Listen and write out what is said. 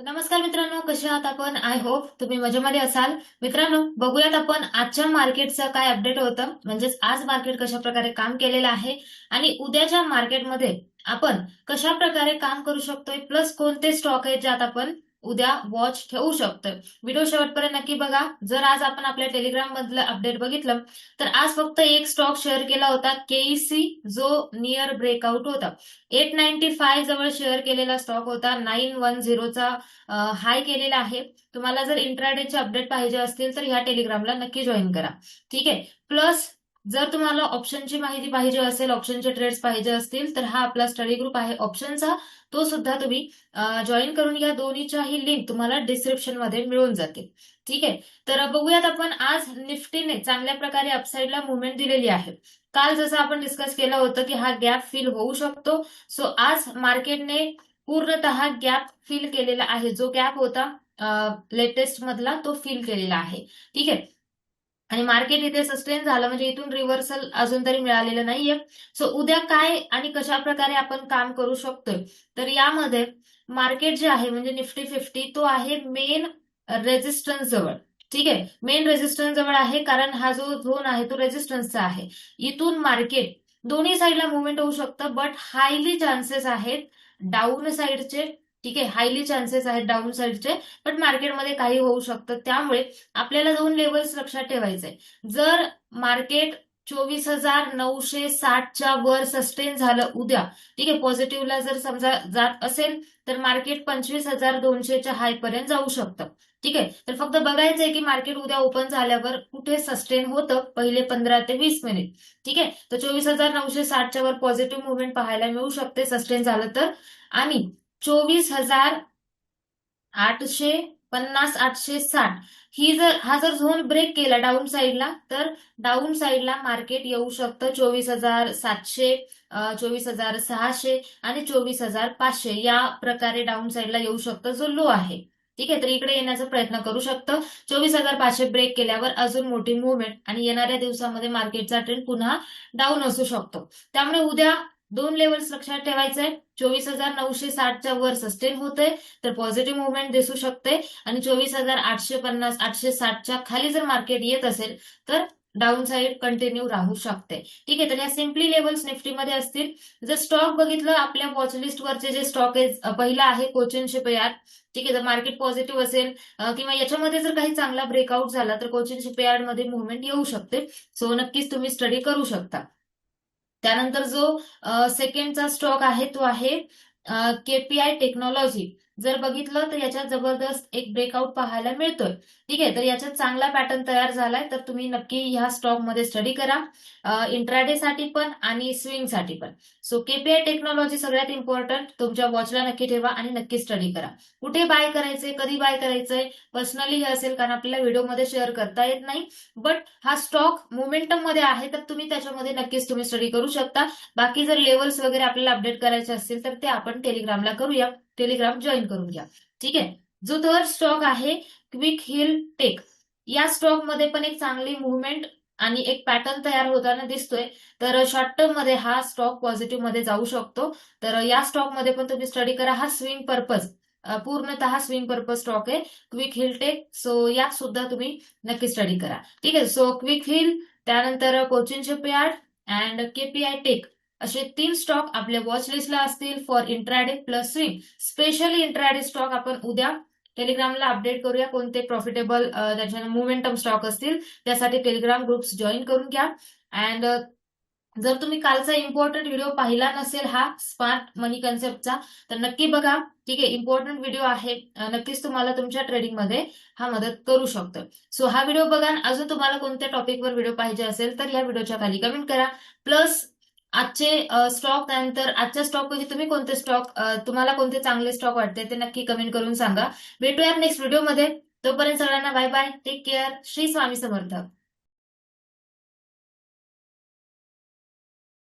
नमस्कार मित्रांनो कसे आहात आपण? आय होप तुम्ही मजेमध्ये असाल. मित्रांनो बघूयात आपण आजच्या मार्केटचं काय अपडेट होतं. म्हणजेच आज मार्केट कशा प्रकारे काम केलेलं आहे आणि उद्याच्या मार्केटमध्ये आपण कशा प्रकारे काम करू शकतोय? प्लस कोणते स्टॉक आहेत ज्यात आपण उद्या वॉच ठेवू शकतोय. व्हिडिओ शेवटपर्यंत नक्की बघा. जर आज आपण आपल्या टेलिग्राम मधलं अपडेट बघितलं तर आज फक्त एक स्टॉक शेअर केला होता केईसी जो नियर ब्रेकआउट होता. एट नाईन्टी फाय जवळ शेअर केलेला स्टॉक होता. नाईन वन झिरोचा हाय केलेला आहे. तुम्हाला जर इंट्राडेचे अपडेट पाहिजे असतील तर ह्या टेलिग्रामला नक्की जॉईन करा. ठीक आहे? प्लस जर तुम्हाला ऑप्शनची माहिती पाहिजे असेल ऑप्शनचे ट्रेड्स पाहिजे असतील तर हा आपला स्टडी ग्रुप आहे ऑप्शनचा तो सुद्धा तुम्ही जॉईन करून या दोन्हीच्याही लिंक तुम्हाला डिस्क्रिप्शनमध्ये मिळून जातील. ठीक आहे? तर बघूयात आपण आज निफ्टीने चांगल्या प्रकारे अपसाईडला मुवमेंट दिलेली आहे. काल जसं आपण डिस्कस केलं होतं की हा गॅप फिल होऊ शकतो. सो आज मार्केटने पूर्णतः गॅप फिल केलेला आहे. जो गॅप होता लेटेस्ट मधला तो फिल केलेला आहे. ठीक आहे? आणि मार्केट इथे सस्टेन झालं म्हणजे इथून रिव्हर्सल अजून तरी मिळालेलं नाहीये. सो उद्या काय आणि कशा प्रकारे आपण काम करू शकतोय? तर यामध्ये मार्केट जे आहे म्हणजे निफ्टी फिफ्टी तो आहे मेन रेजिस्टन्स जवळ. ठीक आहे? मेन रेजिस्टन्स जवळ आहे कारण हा जो झोन आहे तो रेजिस्टन्सचा आहे. इथून मार्केट दोन्ही साईडला मुवमेंट होऊ शकतं बट हायली चान्सेस आहेत डाऊन साईडचे ठीक आहे हायली चान्सेस आहेत डाऊन साईडचे पण मार्केटमध्ये काही होऊ शकतं. त्यामुळे आपल्याला दोन लेवल्स लक्षात ठेवायचे जर मार्केट चोवीस हजार नऊशे साठच्या वर सस्टेन झालं उद्या ठीक आहे पॉझिटिव्हला जर समजा जात असेल तर मार्केट पंचवीस हजार दोनशेच्या हायपर्यंत जाऊ शकतं. ठीक आहे तर फक्त बघायचंय की मार्केट उद्या ओपन झाल्यावर कुठे सस्टेन होतं पहिले पंधरा ते वीस मिनिट ठीक आहे तर चोवीस हजार नऊशे साठच्या वर पॉझिटिव्ह मुवमेंट पाहायला मिळू शकते सस्टेन झालं तर. आणि चोवीस हजार आठशे पन्नास आठशे साठ. ही जर हा जर झोन ब्रेक केला डाऊन साईडला तर डाऊन साईडला मार्केट येऊ शकतं चोवीस हजार सातशे चोवीस हजार सहाशे आणि चोवीस हजार पाचशे. या प्रकारे डाऊन साईडला येऊ शकतं जो लो आहे. ठीक आहे? तर इकडे येण्याचा प्रयत्न करू शकतं. चोवीस हजार पाचशे ब्रेक केल्यावर अजून मोठी मुवमेंट आणि येणाऱ्या दिवसामध्ये मार्केटचा ट्रेंड पुन्हा डाऊन असू शकतो. त्यामुळे उद्या दोन लेवल्स लक्षात ठेवायचे चोवीस हजार नऊशे साठच्या वर सस्टेन होते तर पॉझिटिव्ह मुवमेंट दिसू शकते. आणि चोवीस हजार आठशे पन्नास आठशे साठच्या खाली जर मार्केट येत असेल तर डाऊन साईड कंटिन्यू राहू शकते. ठीक आहे तर या सिम्पली लेवल्स निफ्टीमध्ये असतील. जर स्टॉक बघितलं आपल्या वॉचलिस्टवरचे जे स्टॉक आहे पहिला आहे कोचिन शिपयार्ड ठीक आहे जर मार्केट पॉझिटिव्ह असेल किंवा याच्यामध्ये जर काही चांगला ब्रेकआउट झाला तर कोचिन शिपयार्डमध्ये मुवमेंट येऊ शकते. सो नक्कीच तुम्ही स्टडी करू शकता. त्यानंतर जो सेकंडचा स्टॉक आहे तो आहे केपीआय टेक्नॉलॉजी जर बघितलं तर याच्यात जबरदस्त एक ब्रेकआउट पाहायला मिळतोय. ठीक आहे? तर याच्यात चांगला पॅटर्न तयार झालाय. तर तुम्ही नक्की ह्या स्टॉकमध्ये स्टडी करा. इंट्राडे साठी पण आणि स्विंगसाठी पण. सो केपीआय टेक्नॉलॉजी सगळ्यात इम्पॉर्टंट तुमच्या वॉचला नक्की ठेवा आणि नक्की स्टडी करा. कुठे बाय करायचंय? कधी बाय करायचंय? पर्सनली हे असेल कारण आपल्याला व्हिडिओमध्ये शेअर करता येत नाही. बट हा स्टॉक मोमेंटममध्ये आहे तर तुम्ही त्याच्यामध्ये नक्कीच तुम्ही स्टडी करू शकता. बाकी जर लेवल्स वगैरे आपल्याला अपडेट करायचे असतील तर ते आपण टेलिग्रामला करूया. टेलिग्राम जॉईन करून घ्या. ठीक आहे? जो थर्ड स्टॉक आहे क्विक हिल टेक या स्टॉकमध्ये पण एक चांगली मुवमेंट आणि एक पॅटर्न तयार होताना दिसतोय. तर शॉर्ट टर्ममध्ये हा स्टॉक पॉझिटिव्हमध्ये जाऊ शकतो. तर या स्टॉकमध्ये पण तुम्ही स्टडी करा. हा स्विंग पर्पज पूर्णतः स्विंग पर्पज स्टॉक आहे. क्विक हिल टेक सो यात सुद्धा तुम्ही नक्की स्टडी करा. ठीक आहे? सो क्विक हिल त्यानंतर Cochin shipyard and KPI tech असे तीन स्टॉक आपल्या वॉच लिस्टला असतील for intraday plus swing specially intraday stock आपण उद्या टेलिग्रामला अपडेट करूया कोणते प्रॉफिटेबल त्याच्या मुवमेंटम स्टॉक असतील. त्यासाठी टेलिग्राम ग्रुप्स जॉईन करून घ्या. अँड जर तुम्ही कालचा इम्पॉर्टंट व्हिडिओ पाहिला नसेल हा स्मार्ट मनी कन्सेप्टचा तर नक्की बघा. ठीक आहे इम्पॉर्टंट व्हिडिओ आहे. नक्कीच तुम्हाला तुमच्या ट्रेडिंगमध्ये हा मदत करू शकतो. सो हा व्हिडिओ बघा. अजून तुम्हाला कोणत्या टॉपिकवर व्हिडिओ पाहिजे असेल तर या व्हिडिओच्या खाली कमेंट करा. प्लस आजचे स्टॉक त्यानंतर आजच्या स्टॉकपैकी तुम्ही कोणते स्टॉक तुम्हाला कोणते चांगले स्टॉक वाटते ते नक्की कमेंट करून सांगा. भेटूया नेक्स्ट व्हिडिओमध्ये तोपर्यंत सगळ्यांना bye bye take care Shri Swami Samarth.